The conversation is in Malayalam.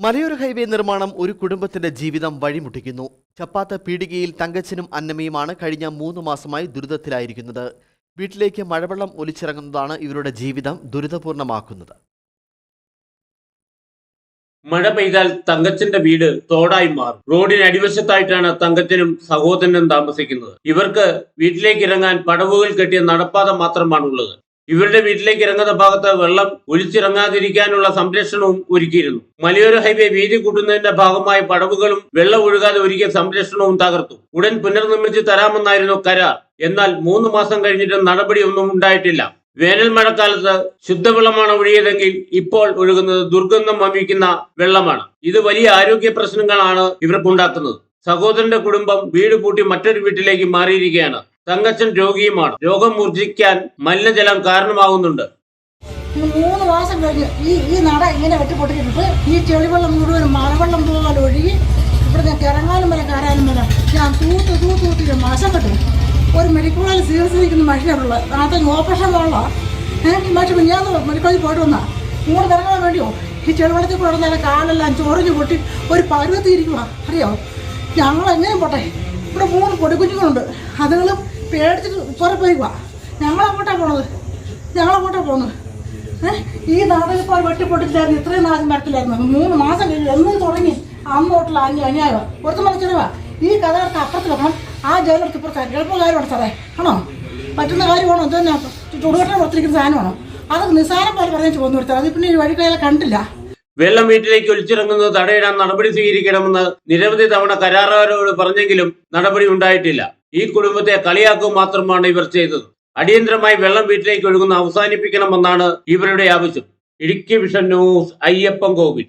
മലയോര ഹൈവേ നിർമ്മാണം ഒരു കുടുംബത്തിന്റെ ജീവിതം വഴിമുട്ടിക്കുന്നു. ചപ്പാത്ത പീടികയിൽ തങ്കച്ചനും അന്നമ്മയുമാണ് കഴിഞ്ഞ മൂന്ന് മാസമായി ദുരിതത്തിലായിരിക്കുന്നത്. വീട്ടിലേക്ക് മഴവെള്ളം ഒലിച്ചിറങ്ങുന്നതാണ് ഇവരുടെ ജീവിതം ദുരിതപൂർണമാക്കുന്നത്. മഴ പെയ്താൽ തങ്കച്ചന്റെ വീട് തോടായി മാറും. റോഡിന് അടിവശത്തായിട്ടാണ് തങ്കച്ചനും സഹോദരനും താമസിക്കുന്നത്. ഇവർക്ക് വീട്ടിലേക്ക് ഇറങ്ങാൻ പടവുകൾ കെട്ടിയ നടപ്പാത മാത്രമാണുള്ളത്. ഇവരുടെ വീട്ടിലേക്ക് ഇറങ്ങുന്ന ഭാഗത്ത് വെള്ളം ഒലിച്ചിറങ്ങാതിരിക്കാനുള്ള സംരക്ഷണവും ഒരുക്കിയിരുന്നു. മലയോര ഹൈവേ വീതി കൂട്ടുന്നതിന്റെ ഭാഗമായി പടവുകളും വെള്ളം ഒഴുകാതെ ഒരുക്കിയ സംരക്ഷണവും തകർത്തു. ഉടൻ പുനർനിർമ്മിച്ച് തരാമെന്നായിരുന്നു കരാർ. എന്നാൽ മൂന്ന് മാസം കഴിഞ്ഞിട്ടും നടപടിയൊന്നും ഉണ്ടായിട്ടില്ല. വേനൽ മഴക്കാലത്ത് ശുദ്ധവെള്ളമാണ് ഒഴുകിയതെങ്കിൽ ഇപ്പോൾ ഒഴുകുന്നത് ദുർഗന്ധം വമിക്കുന്ന വെള്ളമാണ്. ഇത് വലിയ ആരോഗ്യ പ്രശ്നങ്ങളാണ് ഇവർക്കുണ്ടാക്കുന്നത് സഹോദരന്റെ കുടുംബം വീട് പൂട്ടി മറ്റൊരു വീട്ടിലേക്ക് മാറിയിരിക്കുകയാണ്. തങ്കച്ചൻ രോഗിയുമാണ്. രോഗം മൂർജിക്കാൻ മലിനജലം കാരണമാകുന്നുണ്ട്. മൂന്ന് മാസം കഴിഞ്ഞ് ഈ ഈ നട ഇങ്ങനെ വെട്ടിപ്പൊട്ടിച്ചിട്ട് ഈ ചെളിവെള്ളം മുഴുവൻ മഴവെള്ളം പോലെ ഒഴുകി ഇവിടെ ഞാൻ ഇറങ്ങാനും വരെ കയറാനും വരെ. ഞാൻ തൂത്ത് തൂത്ത് തൂത്തി മാസം കിട്ടും ഒരു മെഡിക്കൽ കോളേജ് ചികിത്സിക്കുന്ന മനുഷ്യരുള്ളത് നാട്ടിൽ ഓപ്പറേഷൻ ഏഹ് ഈ മനുഷ്യൻ ഞാൻ മെഡിക്കൽ കോളേജിൽ പോയിട്ട് വന്നാ. മൂന്ന് ഇറങ്ങാൻ വേണ്ടിയോ? ഈ ചെളിവെള്ളത്തിൽ കൂടെ വന്നാൽ കാലെല്ലാം ചൊറിഞ്ഞ് പൊട്ടി ഒരു പരുവത്തിയിരിക്കുക അറിയോ? ഞങ്ങൾ എങ്ങനെ പോട്ടെ. ഇവിടെ മൂന്ന് പൊടിക്കുഞ്ഞുങ്ങളുണ്ട്. അതുങ്ങൾ പേടിച്ചിട്ട് പുറപ്പോയിക്കുക ഞങ്ങളങ്ങോട്ടാണ് പോണത്. ഞങ്ങളങ്ങോട്ടാണ് പോകുന്നത് ഏഹ്? ഈ നാടകപ്പാൽ ഇപ്പോൾ വെട്ടിപ്പൊട്ടിച്ചായിരുന്നു ഇത്രയും നാശം വരത്തില്ലായിരുന്നു മൂന്ന് മാസം കഴിഞ്ഞു എന്ന് തുടങ്ങി. അന്ന് തൊട്ടുള്ള അന്യ അന്യായം പുറത്ത് മണിച്ചറിവാ ഈ കഥകൾക്ക് അപ്പുറത്ത് വെക്കണം. ആ ജയിലെടുത്ത് ഇപ്പുറത്ത് എളുപ്പകാര്യമാണ് സാറേ. ആണോ? പറ്റുന്ന കാര്യമാണോ? ഇത് തന്നെ ചുടുകട്ടം പുറത്തിരിക്കുന്ന സാധനമാണോ? അത് നിസ്സാരം പോലെ പറഞ്ഞു പോന്നു കൊടുത്തത് അത് പിന്നെ ഈ വഴികളെ കണ്ടില്ല. വെള്ളം വീട്ടിലേക്ക് ഒലിച്ചിറങ്ങുന്നത് തടയിടാൻ നടപടി സ്വീകരിക്കണമെന്ന് നിരവധി തവണ കരാറുകാരോട് പറഞ്ഞെങ്കിലും നടപടി ഉണ്ടായിട്ടില്ല. ഈ കുടുംബത്തെ കളിയാക്കുക മാത്രമാണ് ഇവർ ചെയ്തത്. അടിയന്തരമായി വെള്ളം വീട്ടിലേക്ക് ഒഴുകുന്ന അവസാനിപ്പിക്കണമെന്നാണ് ഇവരുടെ ആവശ്യം. Idukki vision news Ayyappan Kovil.